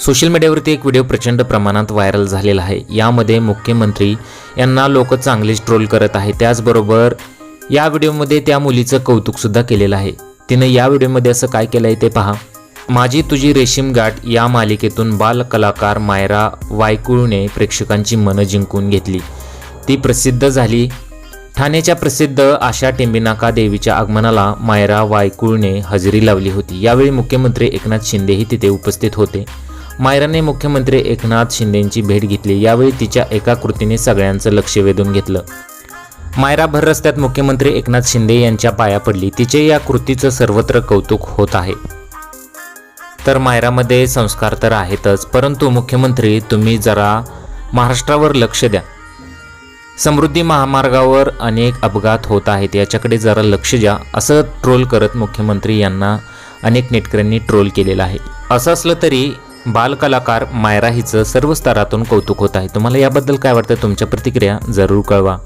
Social मीडियावरती एक video प्रचंड प्रमाणात व्हायरल झालेला आहे. यामध्ये मुख्यमंत्री यांना लोक चांगलेच ट्रोल करत आहे. त्याचबरोबर या व्हिडिओमध्ये त्या मुलीचं कौतुकसुद्धा केलेलं आहे. तिनं या व्हिडिओमध्ये असं काय केलं आहे ते पहा. माझी तुझी रेशीम गाठ या मालिकेतून बाल कलाकार मायरा वायकुळने प्रेक्षकांची मनं जिंकून घेतली. ती प्रसिद्ध झाली ठाण्याच्या प्रसिद्ध आशा टेंबिनाका देवीच्या आगमनाला मायरा वायकुळने हजेरी लावली होती. यावेळी मुख्यमंत्री एकनाथ शिंदेही तिथे उपस्थित होते. मायराने मुख्यमंत्री एकनाथ शिंदेंची भेट घेतली. यावेळी तिच्या एका कृतीने सगळ्यांचं लक्ष वेधून घेतलं. मायरा भर रस्त्यात मुख्यमंत्री एकनाथ शिंदे यांच्या पाया पडली. तिचे या कृतीचं सर्वत्र कौतुक होत आहे. तर मायरामध्ये संस्कार तर आहेतच परंतु मुख्यमंत्री तुम्ही जरा महाराष्ट्रावर लक्ष द्या. समृद्धी महामार्गावर अनेक अपघात होत आहेत याच्याकडे जरा लक्ष द्या असं ट्रोल करत मुख्यमंत्री यांना अनेक नेटकऱ्यांनी ट्रोल केलेलं आहे. असं असलं तरी बालकलाकार मायरा हिचं सर्व स्तरातून कौतुक होत आहे. तुम्हाला याबद्दल काय वाटतं? तुमच्या प्रतिक्रिया जरूर कळवा.